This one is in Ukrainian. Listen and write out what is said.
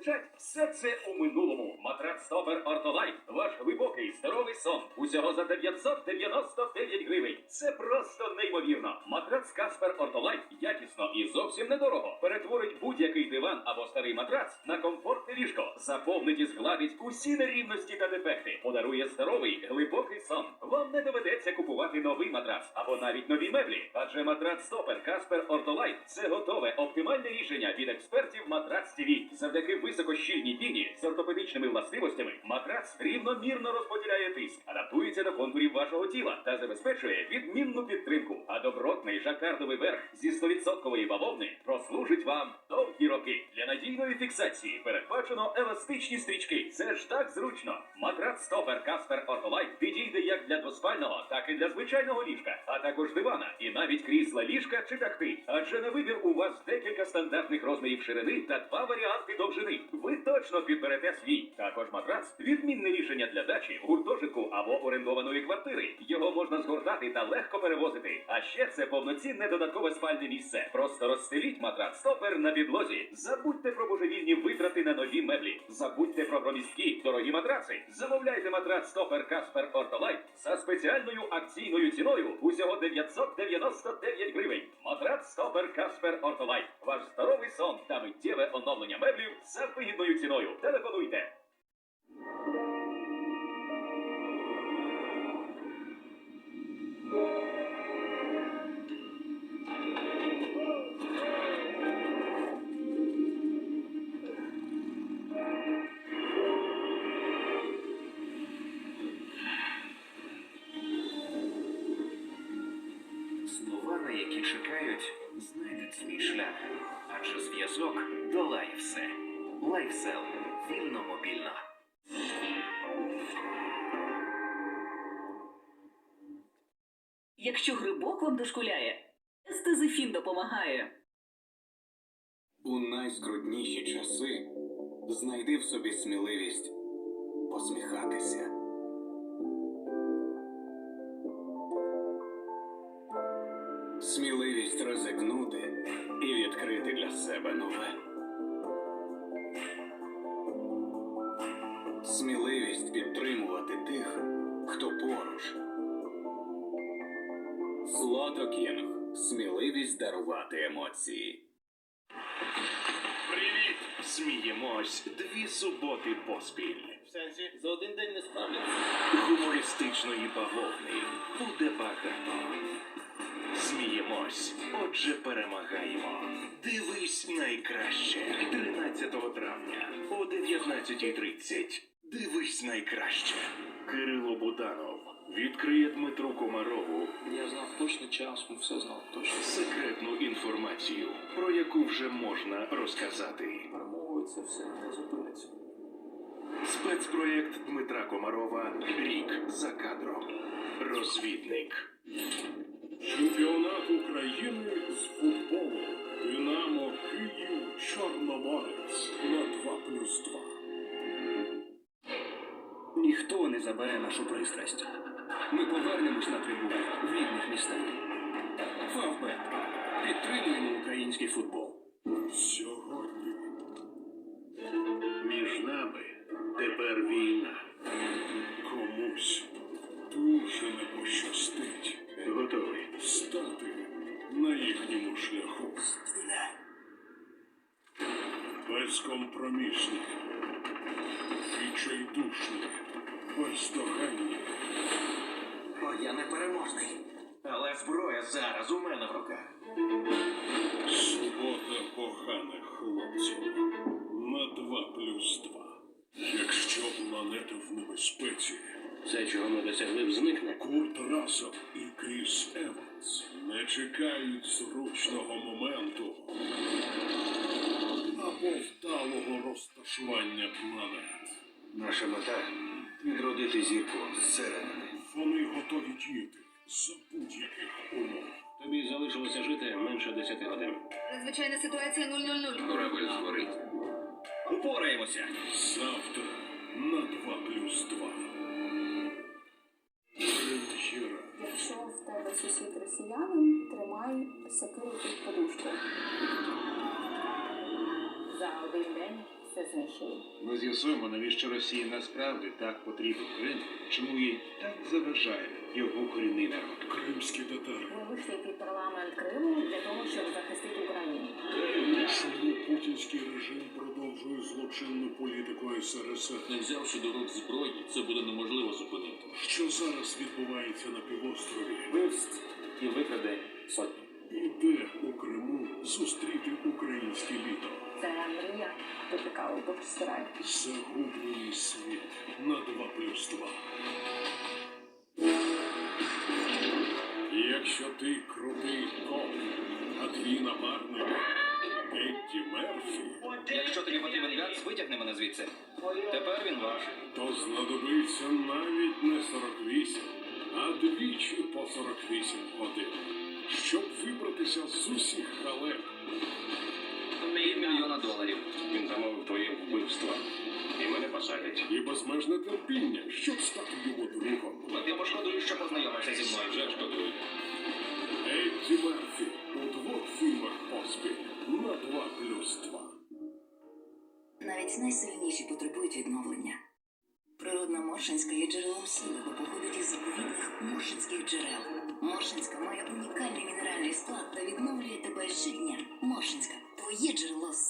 вивчать, все це у минулому. Матрац Стопер Ортолайт. Ваш глибокий здоровий сон. Усього за 999 гривень. Це просто неймовірно. Матрац Каспер Ортолайт якісно і зовсім недорого. Перетворить будь-який диван або старий матрац на комфортне ліжко. Заповнить і згладить усі нерівності та дефекти. Подарує здоровий, глибокий сон. Вам не доведеться купувати новий матрац або навіть нові меблі. Адже матрац Стопер Каспер Ортолайт це готове оптимальне рішення від експертів Матрац ТВ. Завдяки високощільній піні з ортопедичними властивостями матрац рівномірно розподіляє тиск, адаптується до контурів вашого тіла та забезпечує відмінну підтримку. А добротний жакардовий верх зі 100% бавовни прослужить вам довгі роки. Для надійної фіксації передбачено еластичні стрічки. Це ж так зручно. Матрац Стопер Каспер Ортолайт підійде як для двоспального, так і для звичайного ліжка, а також дивана і навіть крісла ліжка чи такти. Адже на вибір у вас декілька стандартних розмірів ширини та два варіанти довжини. Ви точно підберете свій. Також матрац відмінне рішення для дачі, гуртожитку або орендованої квартири. Його можна згортати та легко перевозити. А ще це повноцінне додаткове спальне місце. Просто розстеліть матрац стопер на підлозі. Забудьте про божевільні витрати на нові меблі. Забудьте про громісткі дорогі матраци. Замовляйте матрац стопер Каспер Ортолайт за спеціальною акційною ціною усього 999 гривень. Матрац стопер Каспер Ортолайт. Ваш здоровий сон та миттєве оновлення меблів за вигідною ціною. Телефонуйте. Які чекають, знайдуть свій шлях. Адже зв'язок долає все. Лайфсел. Вільно мобільно. Якщо грибок вам дошкуляє, естезифін допомагає. У найскрутніші часи знайди в собі сміливість посміхатися. Сміливість ризикнути і відкрити для себе нове. Сміливість підтримувати тих, хто поруч. Слотокінг. Сміливість дарувати емоції. Привіт! Сміємось дві суботи поспіль. В сенсі, за один день не справляться. Гумористичної бавовни буде багато. Сміємось, отже перемагаємо. Дивись найкраще 13 травня о 19.30. Дивись найкраще. Кирило Буданов відкриє Дмитру Комарову Я знав точний час, ми все знали точно. секретну інформацію, про яку вже можна розказати. Це все не зупиниться. Спецпроєкт Дмитра Комарова Рік за кадром. Розвідник. Чемпіонат України з футболу. Динамо Київ Чорноморець на 2 плюс 2. Ніхто не забере нашу пристрасть. Ми повернемось на трибуни в рідних містах. Фавбет. Підтримуємо український футбол. Безкомпромісні, відчайдушні, бездоганні. О, я не переможний. Але зброя зараз у мене в руках. Субота поганих хлопців на 2 плюс 2. Якщо планета в небезпеці, Все, чого ми досягли, б зникне. Курт Рассел і Кріс Еванс не чекають зручного моменту розташування планет. Наша мета відродити зірку зсередини. Вони готові діяти за будь-яких умов. Тобі залишилося жити менше 10 годин. Надзвичайна ситуація 000. Корабель згорить. Упораємося. Завтра на 2 плюс 2. Прем'єра. Якщо в тебе сусід росіянин, тримай сокиру під подушкою. За один день все знищили. Ми з'ясуємо, навіщо Росії насправді так потрібен Крим, чому їй так заважає його корінний народ. Кримські татари. Ми вийшли під парламент Криму для того, щоб захистити Україну. Чому путінський режим продовжує злочинну політику СРСР? Не взявши до рук зброї, це буде неможливо зупинити. Що зараз відбувається на півострові? Вбивств і викрадень сотні. І де у Криму зустріти? Це поки стирає. Загублений світ на 2 плюс 2. Якщо ти крутий коп, а твій напарник Едді Мерфі, Якщо тобі потрібен газ, витягни мене звідси. Тепер він ваш. то знадобиться навіть не 48, а двічі по 48 годин, щоб вибратися з усіх халеп. Півмільйона доларів. Він замовив твоє вбивство. І мене посадять. І безмежне терпіння, щоб стати його другом. Ти пошкодуєш, що познайомився зі мною. Вже шкодую. Едді Мерфі у двох фільмах поспіль на 2 плюс 2. Навіть найсильніші потребують відновлення. Природна Моршинська є джерелом сили, бо походить із заповідних моршинських джерел. Моршинська має унікальний мінеральний склад та відновлює тебе щодня. Моршинська 我一直乐死。